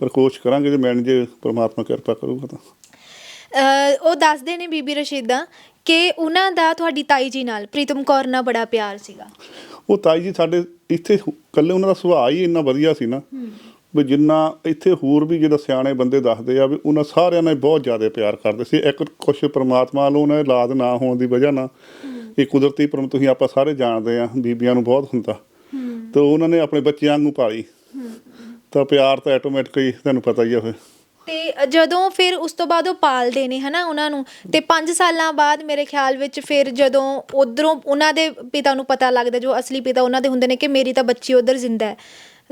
ਪਰ ਕੋਸ਼ਿਸ਼ ਕਰਾਂਗੇ ਜੇ ਮਿਲਣ ਜੇ ਪ੍ਰਮਾਤਮਾ ਕਿਰਪਾ ਕਰੂਗਾ ਤਾਂ। ਉਹ ਦੱਸਦੇ ਨੇ ਬੀਬੀ ਰਸ਼ੀਦਾ ਕਿ ਉਹਨਾਂ ਦਾ ਤੁਹਾਡੀ ਤਾਈ ਜੀ ਨਾਲ ਪ੍ਰੀਤਮ ਕੌਰ ਨਾਲ ਬੜਾ ਪਿਆਰ ਸੀਗਾ। ਉਹ ਤਾਈ ਜੀ ਸਾਡੇ ਇੱਥੇ ਇਕੱਲੇ ਉਹਨਾਂ ਦਾ ਸੁਭਾਅ ਹੀ ਇੰਨਾ ਵਧੀਆ ਸੀ ਨਾ। ਵੀ ਜਿੰਨਾ ਇੱਥੇ ਹੋਰ ਵੀ ਜਿਹੜਾ ਸਿਆਣੇ ਬੰਦੇ ਦੱਸਦੇ ਆ ਵੀ ਉਹਨਾਂ ਸਾਰਿਆਂ ਨਾਲ ਬਹੁਤ ਜ਼ਿਆਦਾ ਪਿਆਰ ਕਰਦੇ ਸੀ। ਇੱਕ ਕੁਛ ਪ੍ਰਮਾਤਮਾ ਵੱਲੋਂ ਉਹਨਾਂ ਦੇ ਔਲਾਦ ਨਾ ਹੋਣ ਦੀ ਵਜ੍ਹਾ ਨਾਲ ਇਹ ਕੁਦਰਤੀ ਪਰਮ ਤੁਸੀਂ ਆਪਾਂ ਸਾਰੇ ਜਾਣਦੇ ਆ ਬੀਬੀਆਂ ਨੂੰ ਬਹੁਤ ਹੁੰਦਾ। ਤੇ ਉਹਨਾਂ ਨੇ ਆਪਣੇ ਬੱਚਿਆਂ ਨੂੰ ਪਾਲੀ। ਤਾਂ ਪਿਆਰ ਤਾਂ ਆਟੋਮੈਟਿਕਲੀ ਤੁਹਾਨੂੰ ਪਤਾ ਹੀ ਆ ਫਿਰ। ਤੇ ਜਦੋਂ ਫਿਰ ਉਸ ਤੋਂ ਬਾਅਦ ਉਹ ਪਾਲਦੇ ਨੇ ਹਨਾ ਉਹਨਾਂ ਨੂੰ। ਤੇ 5 ਸਾਲਾਂ ਬਾਅਦ ਮੇਰੇ ਖਿਆਲ ਵਿੱਚ ਫਿਰ ਜਦੋਂ ਉਧਰੋਂ ਉਹਨਾਂ ਦੇ ਪਿਤਾ ਨੂੰ ਪਤਾ ਲੱਗਦਾ ਜੋ ਅਸਲੀ ਪਿਤਾ ਉਹਨਾਂ ਦੇ ਹੁੰਦੇ ਨੇ ਕਿ ਮੇਰੀ ਤਾਂ ਬੱਚੀ ਉਧਰ ਜ਼ਿੰਦਾ ਹੈ।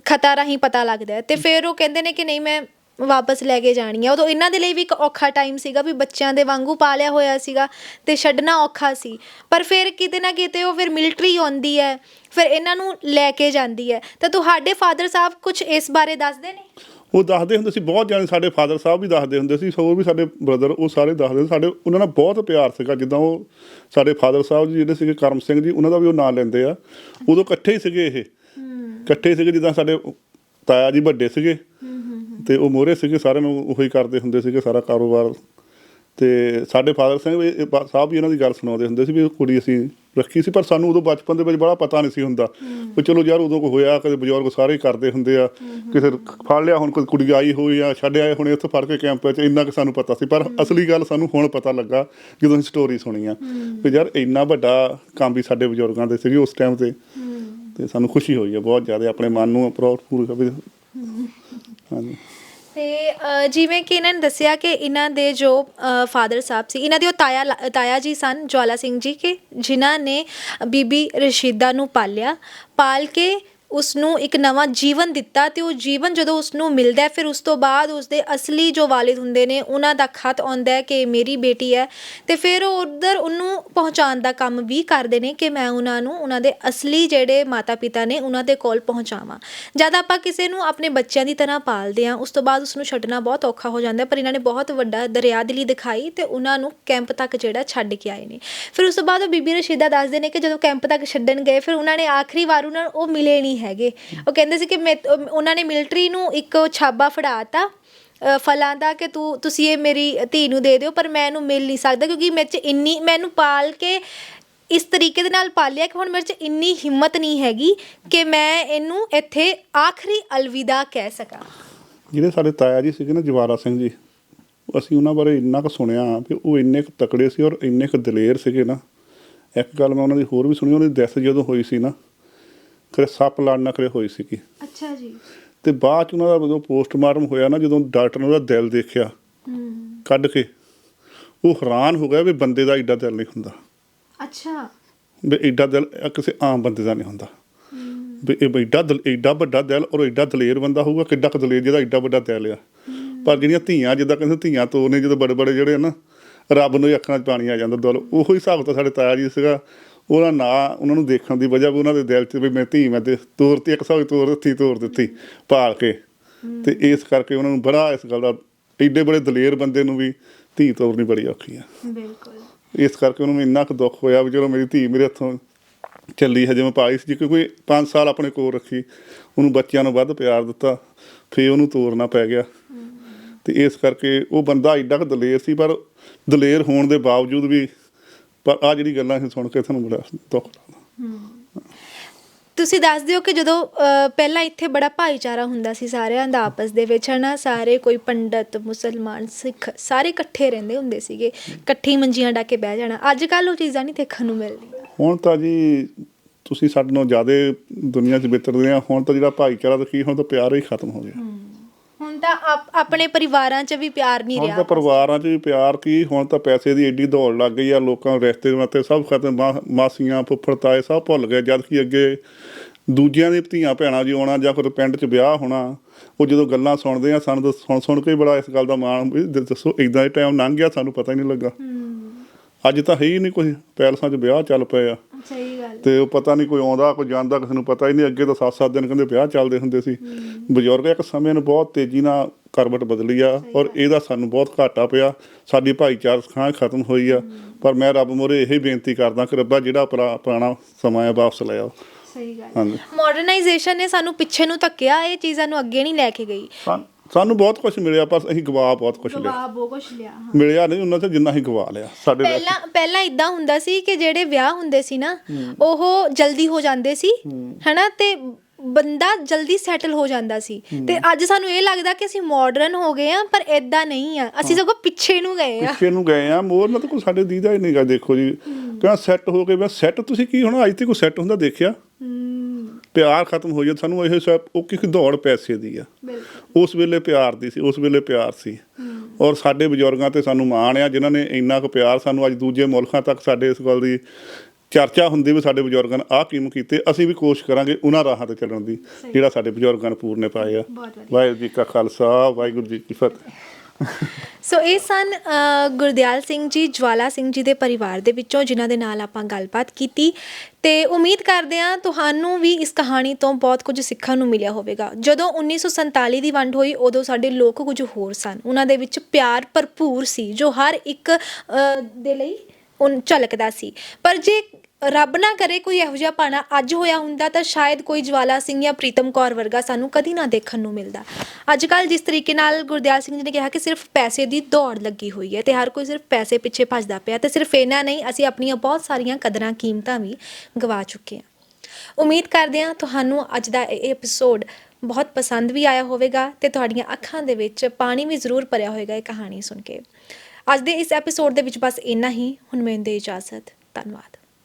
ਖਤਾ ਰਾਹੀਂ ਪਤਾ ਲੱਗਦਾ ਹੈ। ਤੇ ਫਿਰ ਉਹ ਕਹਿੰਦੇ ਨੇ ਕਿ ਨਹੀਂ ਮੈਂ ਵਾਪਸ ਲੈ ਕੇ ਜਾਣੀ ਆ। ਉਦੋਂ ਇਹਨਾਂ ਦੇ ਲਈ ਵੀ ਇੱਕ ਔਖਾ ਟਾਈਮ ਸੀਗਾ ਵੀ ਬੱਚਿਆਂ ਦੇ ਵਾਂਗੂ ਪਾਲਿਆ ਹੋਇਆ ਸੀਗਾ ਤੇ ਛੱਡਣਾ ਔਖਾ ਸੀ। ਪਰ ਫਿਰ ਕਿਤੇ ਨਾ ਕਿਤੇ ਉਹ ਫਿਰ ਮਿਲਟਰੀ ਆਉਂਦੀ ਹੈ ਫਿਰ ਇਹਨਾਂ ਨੂੰ ਲੈ ਕੇ ਜਾਂਦੀ ਹੈ। ਤਾਂ ਤੁਹਾਡੇ ਫਾਦਰ ਸਾਹਿਬ ਕੁਝ ਇਸ ਬਾਰੇ ਦੱਸਦੇ ਨੇ? ਉਹ ਦੱਸਦੇ ਹੁੰਦੇ ਸੀ ਬਹੁਤ ਜਾਣੇ ਸਾਡੇ ਫਾਦਰ ਸਾਹਿਬ ਵੀ ਦੱਸਦੇ ਹੁੰਦੇ ਸੀ ਹੋਰ ਵੀ ਸਾਡੇ ਬ੍ਰਦਰ ਉਹ ਸਾਰੇ ਦੱਸਦੇ। ਸਾਡੇ ਉਹਨਾਂ ਨਾਲ ਬਹੁਤ ਪਿਆਰ ਸੀਗਾ ਜਿੱਦਾਂ ਉਹ ਸਾਡੇ ਫਾਦਰ ਸਾਹਿਬ ਜੀ ਜਿਹੜੇ ਸੀਗੇ ਕਰਮ ਸਿੰਘ ਜੀ ਉਹਨਾਂ ਦਾ ਵੀ ਉਹ ਨਾਂ ਲੈਂਦੇ ਆ। ਉਦੋਂ ਇਕੱਠੇ ਹੀ ਸੀਗੇ ਇਹ। ਇਕੱਠੇ ਸੀਗੇ ਜਿੱਦਾਂ ਸਾਡੇ ਤਾਇਆ ਜੀ ਵੱਡੇ ਸੀਗੇ। ਤੇ ਉਹ ਮੋਹਰੇ ਸੀਗੇ ਸਾਰਿਆਂ ਨੂੰ ਉਹੀ ਕਰਦੇ ਹੁੰਦੇ ਸੀਗੇ, ਸਾਰਾ ਕਾਰੋਬਾਰ। ਤੇ ਸਾਡੇ ਫਾਦਰ ਸਿੰਘ ਵੀ ਸਾਹਿਬ ਵੀ ਇਹਨਾਂ ਦੀ ਗੱਲ ਸੁਣਾਉਂਦੇ ਹੁੰਦੇ ਸੀ ਵੀ ਕੁੜੀ ਅਸੀਂ ਰੱਖੀ ਸੀ, ਪਰ ਸਾਨੂੰ ਉਦੋਂ ਬਚਪਨ ਦੇ ਵਿੱਚ ਬੜਾ ਪਤਾ ਨਹੀਂ ਸੀ ਹੁੰਦਾ। ਵੀ ਚਲੋ ਯਾਰ ਉਦੋਂ ਕੋਈ ਹੋਇਆ, ਕਦੇ ਬਜ਼ੁਰਗ ਸਾਰੇ ਹੀ ਕਰਦੇ ਹੁੰਦੇ ਆ। ਕਿਸੇ ਫੜ ਲਿਆ, ਹੁਣ ਕੋਈ ਕੁੜੀ ਆਈ ਹੋਈ ਆ, ਛੱਡ ਆਏ ਹੁਣ ਇੱਥੇ ਫੜ ਕੇ ਕੈਂਪ ਵਿੱਚ, ਇੰਨਾ ਕਿ ਸਾਨੂੰ ਪਤਾ ਸੀ। ਪਰ ਅਸਲੀ ਗੱਲ ਸਾਨੂੰ ਹੁਣ ਪਤਾ ਲੱਗਾ, ਜਦੋਂ ਅਸੀਂ ਸਟੋਰੀ ਸੁਣੀ ਆ ਵੀ ਯਾਰ ਇੰਨਾ ਵੱਡਾ ਕੰਮ ਵੀ ਸਾਡੇ ਬਜ਼ੁਰਗਾਂ ਦੇ ਸੀਗੇ ਉਸ ਟਾਈਮ ਤੇ। ਤੇ ਸਾਨੂੰ ਖੁਸ਼ੀ ਹੋਈ ਆ ਬਹੁਤ ਜ਼ਿਆਦਾ ਆਪਣੇ ਮਨ ਨੂੰ ਪ੍ਰਾਊਡ ਫੂਲ ਵੀ ਹਾਂਜੀ। ਤੇ ਅ, ਜਿਵੇਂ ਕਿ ਇਹਨਾਂ ਨੇ ਦੱਸਿਆ ਕਿ ਇਹਨਾਂ ਦੇ ਜੋ ਫਾਦਰ ਸਾਹਿਬ ਸੀ ਇਹਨਾਂ ਦੇ ਉਹ ਤਾਇਆ ਲ- ਤਾਇਆ ਜੀ ਸਨ ਜਵਾਲਾ ਸਿੰਘ ਜੀ ਕਿ ਜਿਨ੍ਹਾਂ ਨੇ ਬੀਬੀ ਰਸ਼ੀਦਾ ਨੂੰ ਪਾਲਿਆ ਪਾਲ ਕੇ ਉਸ ਨੂੰ ਇੱਕ ਨਵਾਂ ਜੀਵਨ ਦਿੱਤਾ ਤੇ ਉਹ ਜੀਵਨ ਜਦੋਂ ਉਸ ਨੂੰ ਮਿਲਦਾ ਫਿਰ ਉਸ ਤੋਂ ਬਾਅਦ ਉਸ ਦੇ ਅਸਲੀ ਜੋ ਵਾਲਿਦ ਹੁੰਦੇ ਨੇ, ਉਹਨਾਂ ਦਾ ਖਤ ਆਉਂਦਾ ਹੈ ਕਿ ਮੇਰੀ ਬੇਟੀ ਹੈ ਤੇ ਫਿਰ ਉਹ ਉਧਰ ਉਹਨੂੰ ਪਹੁੰਚਾਉਣ ਦਾ ਕੰਮ ਵੀ ਕਰਦੇ ਨੇ ਕਿ ਮੈਂ ਉਹਨਾਂ ਨੂੰ, ਉਹਨਾਂ ਦੇ ਅਸਲੀ ਜਿਹੜੇ ਮਾਤਾ ਪਿਤਾ ਨੇ, ਉਹਨਾਂ ਦੇ ਕੋਲ ਪਹੁੰਚਾਵਾਂ। ਜਦ ਆਪਾਂ ਕਿਸੇ ਨੂੰ ਆਪਣੇ ਬੱਚਿਆਂ ਦੀ ਤਰ੍ਹਾਂ ਪਾਲਦੇ ਹਾਂ, ਉਸ ਤੋਂ ਬਾਅਦ ਉਸ ਨੂੰ ਛੱਡਣਾ ਬਹੁਤ ਔਖਾ ਹੋ ਜਾਂਦਾ ਪਰ ਇਹਨਾਂ ਨੇ ਬਹੁਤ ਵੱਡਾ ਦਰਿਆ ਦਿਲੀ ਦਿਖਾਈ ਤੇ ਉਹਨਾਂ ਨੂੰ ਕੈਂਪ ਤੱਕ ਜਿਹੜਾ ਛੱਡ ਕੇ ਆਏ ਨੇ। ਫਿਰ ਉਸ ਤੋਂ ਬਾਅਦ ਉਹ ਬੀਬੀ ਰਸ਼ੀਦਾ ਦੱਸਦੇ ਨੇ ਕਿ ਜਦੋਂ ਕੈਂਪ ਤੱਕ ਛੱਡਣ ਗਏ, ਫਿਰ ਉਹਨਾਂ ਨੇ ਆਖਰੀ ਵਾਰ ਉਹਨਾਂ ਨੂੰ ਉਹ ਮਿਲੇ ਨਹੀਂ ਹੈਗੇ। ਉਹ ਕਹਿੰਦੇ ਸੀ ਕਿ ਉਹਨਾਂ ਨੇ ਮਿਲਟਰੀ ਨੂੰ ਇੱਕ ਛਾਬਾ ਫੜਾਤਾ। ਫਲਾਂ ਦਾ ਕਿ ਤੂੰ, ਤੁਸੀਂ ਇਹ ਮੇਰੀ ਧੀ ਨੂੰ ਦੇ ਦਿਓ, ਪਰ ਮੈਂ ਇਹਨੂੰ ਮਿਲ ਨਹੀਂ ਸਕਦਾ ਕਿਉਂਕਿ ਮੇਰੇ 'ਚ ਇੰਨੀ ਮੈਨੂੰ ਪਾਲ ਕੇ ਇਸ ਤਰੀਕੇ ਦੇ ਨਾਲ ਪਾਲਿਆ ਕਿ ਹੁਣ ਮੇਰੇ 'ਚ ਇੰਨੀ ਹਿੰਮਤ ਨਹੀਂ ਹੈਗੀ ਕਿ ਮੈਂ ਇਹਨੂੰ ਇੱਥੇ ਆਖਰੀ ਅਲਵਿਦਾ ਕਹਿ ਸਕਾਂ। ਜਿਹੜੇ ਸਾਡੇ ਤਾਇਆ ਜੀ ਸੀਗੇ ਨਾ, ਜਵਾਰਾ ਸਿੰਘ ਜੀ, ਅਸੀਂ ਉਹਨਾਂ ਬਾਰੇ ਇੰਨਾ ਕੁ ਸੁਣਿਆ ਕਿ ਉਹ ਇੰਨੇ ਕੁ ਤਕੜੇ ਸੀ ਔਰ ਇੰਨੇ ਕੁ ਦਲੇਰ ਸੀਗੇ ਨਾ। ਇੱਕ ਗੱਲ ਮੈਂ ਉਹਨਾਂ ਦੀ ਹੋਰ ਵੀ ਸੁਣੀ ਉਹਨਾਂ ਦੀ ਡੈਥ ਜਦੋਂ ਹੋਈ ਸੀ ਨਾ ਕਰੇ ਸੱਪ ਲੜਨ ਨਾਲ ਕਰੇ ਹੋਈ ਸੀਗੀ। ਅੱਛਾ ਜੀ। ਤੇ ਬਾਅਦ ਚ ਉਹਨਾਂ ਦਾ ਜਦੋਂ ਪੋਸਟਮਾਰਟਮ ਹੋਇਆ ਨਾ ਜਦੋਂ ਡਾਕਟਰ ਨੇ ਉਹਦਾ ਦਿਲ ਦੇਖਿਆ ਹੂੰ। ਕੱਢ ਕੇ ਉਹ ਹੈਰਾਨ ਹੋ ਗਿਆ ਵੀ ਬੰਦੇ ਦਾ ਏਡਾ ਦਿਲ ਨਹੀਂ ਹੁੰਦਾ। ਅੱਛਾ। ਵੀ ਏਡਾ ਦਿਲ ਕਿਸੇ ਆਮ ਬੰਦੇ ਦਾ ਨਹੀਂ ਹੁੰਦਾ। ਵੀ ਇਹ ਏਡਾ ਦਿਲ ਏਡਾ ਵੱਡਾ ਦਿਲ ਔਰ ਏਡਾ ਦਲੇਰ ਬੰਦਾ ਹੋਊਗਾ ਕਿੱਡਾ ਕੁ ਦਲੇਰ ਜਿਹਦਾ ਏਡਾ ਵੱਡਾ ਦਿਲ ਆ। ਪਰ ਜਿਹੜੀਆਂ ਧੀਆਂ ਜਿੱਦਾਂ ਕਹਿੰਦੇ ਧੀਆਂ ਤੋਰਨੇ ਜਦੋਂ ਬੜੇ ਬੜੇ ਜਿਹੜੇ ਨਾ ਰੱਬ ਨੂੰ ਅੱਖਾਂ 'ਚ ਪਾਣੀ ਆ ਜਾਂਦਾ ਦਿਲ। ਉਹੋ ਹੀ ਹਿਸਾਬ ਤਾਂ ਸਾਡੇ ਤਾਇਆ ਜੀ ਸੀਗਾ। ਉਹਨਾਂ ਨਾਂ ਉਹਨਾਂ ਨੂੰ ਦੇਖਣ ਦੀ ਵਜ੍ਹਾ ਵੀ ਉਹਨਾਂ ਦੇ ਦਿਲ 'ਚ ਵੀ ਮੈਂ ਧੀ ਮੈਂ ਤੇ ਤੋਰਤੀ ਇੱਕ ਸੌ ਤੋਰ ਦਿੱਤੀ ਤੋਰ ਦਿੱਤੀ ਪਾਲ ਕੇ। ਤੇ ਇਸ ਕਰਕੇ ਉਹਨਾਂ ਨੂੰ ਬੜਾ ਇਸ ਗੱਲ ਦਾ ਏਡੇ ਬੜੇ ਦਲੇਰ ਬੰਦੇ ਨੂੰ ਵੀ ਧੀ ਤੋਰਨੀ ਬੜੀ ਔਖੀ ਆ। ਬਿਲਕੁਲ। ਇਸ ਕਰਕੇ ਉਹਨੂੰ ਇੰਨਾ ਕੁ ਦੁੱਖ ਹੋਇਆ ਵੀ ਚਲੋ ਮੇਰੀ ਧੀ ਮੇਰੇ ਹੱਥੋਂ ਚੱਲੀ ਹਜੇ ਮੈਂ ਪਾਈ ਸੀ ਕਿਉਂਕਿ 5 ਸਾਲ ਆਪਣੇ ਕੋਲ ਰੱਖੀ ਉਹਨੂੰ ਬੱਚਿਆਂ ਨੂੰ ਵੱਧ ਪਿਆਰ ਦਿੱਤਾ ਫੇਰ ਉਹਨੂੰ ਤੋਰਨਾ ਪੈ ਗਿਆ। ਤੇ ਇਸ ਕਰਕੇ ਉਹ ਬੰਦਾ ਐਡਾ ਕੁ ਦਲੇਰ ਸੀ ਪਰ ਦਲੇਰ ਹੋਣ ਦੇ ਬਾਵਜੂਦ ਵੀ ਪਰ ਆ ਜਿਹੜੀ ਗੱਲਾਂ ਅਸੀਂ ਸੁਣ ਕੇ ਤੁਹਾਨੂੰ ਬੜਾ ਦੁੱਖ ਲੱਗਦਾ। ਤੁਸੀਂ ਦੱਸ ਦਿਓ ਕਿ ਜਦੋਂ ਪਹਿਲਾਂ ਇੱਥੇ ਬੜਾ ਭਾਈਚਾਰਾ ਹੁੰਦਾ ਸੀ ਸਾਰਿਆਂ ਦਾ ਆਪਸ ਦੇ ਵਿੱਚ ਹਨਾ? ਸਾਰੇ ਕੋਈ ਪੰਡਤ ਮੁਸਲਮਾਨ ਸਿੱਖ ਸਾਰੇ ਇਕੱਠੇ ਰਹਿੰਦੇ ਹੁੰਦੇ ਸੀਗੇ। ਇਕੱਠੀ ਮੰਜੀਆਂ ਡਾ ਕੇ ਬਹਿ ਜਾਣਾ। ਅੱਜ ਕੱਲ ਉਹ ਚੀਜ਼ਾਂ ਨਹੀਂ ਦੇਖਣ ਨੂੰ ਮਿਲਦੀਆਂ। ਹੁਣ ਤਾਂ ਜੀ ਤੁਸੀਂ ਸਾਡੇ ਨਾਲੋਂ ਜ਼ਿਆਦਾ ਦੁਨੀਆ 'ਚ ਵਿਚਰਦੇ ਆ। ਹੁਣ ਤਾਂ ਜਿਹੜਾ ਭਾਈਚਾਰਾ ਤਾਂ ਕੀ ਹੁਣ ਤਾਂ ਪਿਆਰ ਹੀ ਖਤਮ ਹੋ ਗਿਆ। ਹੁਣ ਤਾਂ ਆਪ- ਆਪਣੇ ਪਰਿਵਾਰਾਂ 'ਚ ਵੀ ਪਿਆਰ ਨਹੀਂ ਹੁਣ ਰਿਹਾ। ਤਾਂ ਪਰਿਵਾਰਾਂ 'ਚ ਵੀ ਪਿਆਰ ਕੀ ਹੁਣ ਤਾਂ ਪੈਸੇ ਦੀ ਐਡੀ ਦੌੜ ਲੱਗ ਗਈ ਆ ਲੋਕਾਂ ਨੂੰ ਰਿਸ਼ਤੇ ਨਾਤੇ ਸਭ ਖਤਮ ਮਾ- ਮਾਸੀਆਂ ਫੁੱਫੜ ਤਾਏ ਸਭ ਭੁੱਲ ਗਏ ਜਦ ਕਿ ਅੱਗੇ ਦੂਜਿਆਂ ਦੀ ਧੀਆਂ ਭੈਣਾਂ ਜੀ ਆਉਣਾ ਜਾਂ ਕੋਈ ਪਿੰਡ 'ਚ ਵਿਆਹ ਹੋਣਾ ਉਹ ਜਦੋਂ ਗੱਲਾਂ ਸੁਣਦੇ ਆ ਸਾਨੂੰ ਤਾਂ ਸੁਣ ਸੁਣ ਕੇ ਹੀ ਬੜਾ ਇਸ ਗੱਲ ਦਾ ਮਾਣ ਵੀ ਦੱਸੋ ਇਦਾਂ ਦੇ ਟਾਈਮ ਲੰਘ ਗਿਆ ਸਾਨੂੰ ਪਤਾ ਹੀ ਨਹੀਂ ਲੱਗਾ। ਅੱਜ ਤਾਂ ਹੈ ਹੀ ਨਹੀਂ ਕੋਈ ਪੈਲਸਾਂ 'ਚ ਵਿਆਹ ਚੱਲ ਪਏ ਆ। ਸਹੀ ਗੱਲ ਤੇ ਉਹ ਪਤਾ ਨਹੀਂ ਕੋਈ ਆਉਂਦਾ ਕੋਈ ਜਾਂਦਾ ਕਿਸੇ ਨੂੰ ਪਤਾ ਹੀ ਨਹੀਂ ਅੱਗੇ ਤਾਂ 7-7 ਦਿਨ ਕਹਿੰਦੇ ਵਿਆਹ ਚੱਲਦੇ ਹੁੰਦੇ ਸੀ। ਬਜ਼ੁਰਗ ਇੱਕ ਸਮੇਂ ਨੂੰ ਬਹੁਤ ਤੇਜ਼ੀ ਨਾਲ ਕਰਵਟ ਬਦਲੀ ਆ ਔਰ ਇਹਦਾ ਸਾਨੂੰ ਬਹੁਤ ਘਾਟਾ ਪਿਆ। ਸਾਡੀ ਭਾਈਚਾਰਕ ਖਾਂ ਖਤਮ ਹੋਈ ਆ ਪਰ ਮੈਂ ਰੱਬ ਮੋਰੇ ਇਹੀ ਬੇਨਤੀ ਕਰਦਾ ਕਿ ਰੱਬਾ ਜਿਹੜਾ ਪੁਰਾ- ਪੁਰਾਣਾ ਸਮਾਂ ਆ ਵਾਪਸ ਲੈ ਆਓ। ਸਹੀ ਗੱਲ ਮਾਡਰਨਾਈਜੇਸ਼ਨ ਨੇ ਸਾਨੂੰ ਪਿੱਛੇ ਨੂੰ ਧੱਕਿਆ ਇਹ ਚੀਜ਼ਾਂ ਨੂੰ ਅੱਗੇ ਨਹੀਂ ਲੈ ਕੇ ਗਈ। ਸਾਨ- ਬਹੁਤ ਕੁਝ ਮਿਲਿਆ ਪਰ ਅਸੀਂ ਗਵਾ ਬਹੁਤ ਕੁਝ ਲਿਆ। ਗਵਾ ਬਹੁਤ ਕੁਛ ਲਿਆ ਹਾਂ। ਮਿਲਿਆ ਨਹੀਂ ਉਹਨਾਂ ਤੋਂ ਜਿੰਨਾ ਅਸੀਂ ਗਵਾ ਲਿਆ ਸਾਡੇ ਪਹਿਲਾਂ ਪਹਿਲਾਂ ਇਦਾਂ ਹੁੰਦਾ ਸੀ ਕਿ ਜਿਹੜੇ ਵਿਆਹ ਹੁੰਦੇ ਸੀ ਨਾ ਉਹ ਜਲਦੀ ਹੋ ਜਾਂਦੇ ਸੀ ਹਨਾ? ਤੇ ਬੰਦਾ ਜਲਦੀ ਸੈਟਲ ਹੋ ਜਾਂਦਾ ਸੀ। ਤੇ ਅੱਜ ਸਾਨੂੰ ਇਹ ਲੱਗਦਾ ਕਿ ਅਸੀਂ ਮਾਡਰਨ ਹੋ ਗਏ ਆ ਪਰ ਇਦਾਂ ਨਹੀਂ ਆ। ਅਸੀਂ ਸਗੋਂ ਪਿੱਛੇ ਨੂੰ ਗਏ ਆ। ਪਿੱਛੇ ਨੂੰ ਗਏ ਆ। ਮੋਰ ਨਾਲ ਤਾਂ ਕੋਈ ਸਾਡੇ ਦੀਦਾ ਹੀ ਨਹੀਂਗਾ ਦੇਖੋ ਜੀ। ਕਹਿੰਦਾ ਸੈੱਟ ਹੋ ਕੇ ਮੈਂ ਸੈੱਟ ਤੁਸੀਂ ਕੀ ਹੁਣ? ਅੱਜ ਤੇ ਕੋਈ ਸੈੱਟ ਹੁੰਦਾ ਦੇਖਿਆ? ਪਿਆਰ ਖਤਮ ਹੋ ਜਾਂਦਾ ਸਾਨੂੰ ਇਹ ਸਭ ਉਹ ਕਿ ਦੌੜ ਪੈਸੇ ਦੀ ਆ। ਉਸ ਵੇਲੇ ਪਿਆਰ ਦੀ ਸੀ ਉਸ ਵੇਲੇ ਪਿਆਰ ਸੀ। ਔਰ ਸਾਡੇ ਬਜ਼ੁਰਗਾਂ ਤੇ ਸਾਨੂੰ ਮਾਣ ਆ ਜਿਨ੍ਹਾਂ ਨੇ ਇੰਨਾ ਕੁ ਪਿਆਰ ਸਾਨੂੰ ਅੱਜ ਦੂਜੇ ਮੁਲਕਾਂ ਤੱਕ ਸਾਡੇ ਇਸ ਗੱਲ ਦੀ ਚਰਚਾ ਹੁੰਦੀ ਵੀ ਸਾਡੇ ਬਜ਼ੁਰਗਾਂ ਨੇ ਆਹ ਕਿਮ ਕੀਤੇ ਅਸੀਂ ਵੀ ਕੋਸ਼ਿਸ਼ ਕਰਾਂਗੇ ਉਹਨਾਂ ਰਾਹਾਂ ਤੇ ਚੱਲਣ ਦੀ ਜਿਹੜਾ ਸਾਡੇ ਬਜ਼ੁਰਗਾਂ ਨੇ ਪੂਰਨੇ ਪਾਏ ਆ। ਵਾਹਿਗੁਰੂ ਜੀ ਕਾ ਖਾਲਸਾ ਵਾਹਿਗੁਰੂ ਜੀ ਕੀ ਫਤਿਹ। ਸੋ ਇਹ ਸਨ ਗੁਰਦਿਆਲ ਸਿੰਘ ਜੀ, ਜਵਾਲਾ ਸਿੰਘ ਜੀ ਦੇ ਪਰਿਵਾਰ ਦੇ ਵਿੱਚੋਂ, ਜਿਨ੍ਹਾਂ ਦੇ ਨਾਲ ਆਪਾਂ ਗੱਲਬਾਤ ਕੀਤੀ। ਤੇ ਉਮੀਦ ਕਰਦੇ ਹਾਂ ਤੁਹਾਨੂੰ ਵੀ ਇਸ ਕਹਾਣੀ ਤੋਂ ਬਹੁਤ ਕੁਝ ਸਿੱਖਣ ਨੂੰ ਮਿਲਿਆ ਹੋਵੇਗਾ। ਜਦੋਂ 1947 ਦੀ ਵੰਡ ਹੋਈ, ਉਦੋਂ ਸਾਡੇ ਲੋਕ ਕੁਝ ਹੋਰ ਸਨ। ਉਹਨਾਂ ਦੇ ਵਿੱਚ ਪਿਆਰ ਭਰਪੂਰ ਸੀ, ਜੋ ਹਰ ਇੱਕ ਦੇ ਲਈ ਉਨ, ਝਲਕਦਾ ਸੀ। ਪਰ ਜੇ ਰੱਬ ਨਾ ਕਰੇ ਕੋਈ ਇਹੋ ਜਿਹਾ ਪਾਣਾ ਅੱਜ ਹੋਇਆ ਹੁੰਦਾ ਤਾਂ ਸ਼ਾਇਦ ਕੋਈ ਜਵਾਲਾ ਸਿੰਘ ਜਾਂ ਪ੍ਰੀਤਮ ਕੌਰ ਵਰਗਾ ਸਾਨੂੰ ਕਦੀ ਨਾ ਦੇਖਣ ਨੂੰ ਮਿਲਦਾ। ਅੱਜ ਕੱਲ ਜਿਸ ਤਰੀਕੇ ਨਾਲ ਗੁਰਦਿਆਲ ਸਿੰਘ ਜੀ ਨੇ ਕਿਹਾ ਕਿ ਸਿਰਫ ਪੈਸੇ ਦੀ ਦੌੜ ਲੱਗੀ ਹੋਈ ਹੈ ਤੇ ਹਰ ਕੋਈ ਸਿਰਫ ਪੈਸੇ ਪਿੱਛੇ ਭੱਜਦਾ ਪਿਆ ਤੇ ਸਿਰਫ ਇਹਨਾਂ ਨਹੀਂ, ਅਸੀਂ ਆਪਣੀਆਂ ਬਹੁਤ ਸਾਰੀਆਂ ਕਦਰਾਂ, ਕੀਮਤਾਂ ਵੀ ਗਵਾ ਚੁੱਕੇ ਹਾਂ। ਉਮੀਦ ਕਰਦੇ ਹਾਂ ਤੁਹਾਨੂੰ ਅੱਜ ਦਾ ਇਹ ਐਪੀਸੋਡ ਬਹੁਤ ਪਸੰਦ ਵੀ ਆਇਆ ਹੋਵੇਗਾ ਤੇ ਤੁਹਾਡੀਆਂ ਅੱਖਾਂ ਦੇ ਵਿੱਚ ਪਾਣੀ ਵੀ ਜ਼ਰੂਰ ਭਰਿਆ ਹੋਵੇਗਾ ਇਹ ਕਹਾਣੀ ਸੁਣ ਕੇ। ਅੱਜ ਦੇ ਇਸ ਐਪੀਸੋਡ ਦੇ ਵਿੱਚ ਬਸ ਇੰਨਾ ਹੀ, ਹੁਣ ਮੈਨੂੰ ਦੇ ਇਜਾਜ਼ਤ, ਧੰਨਵਾਦ।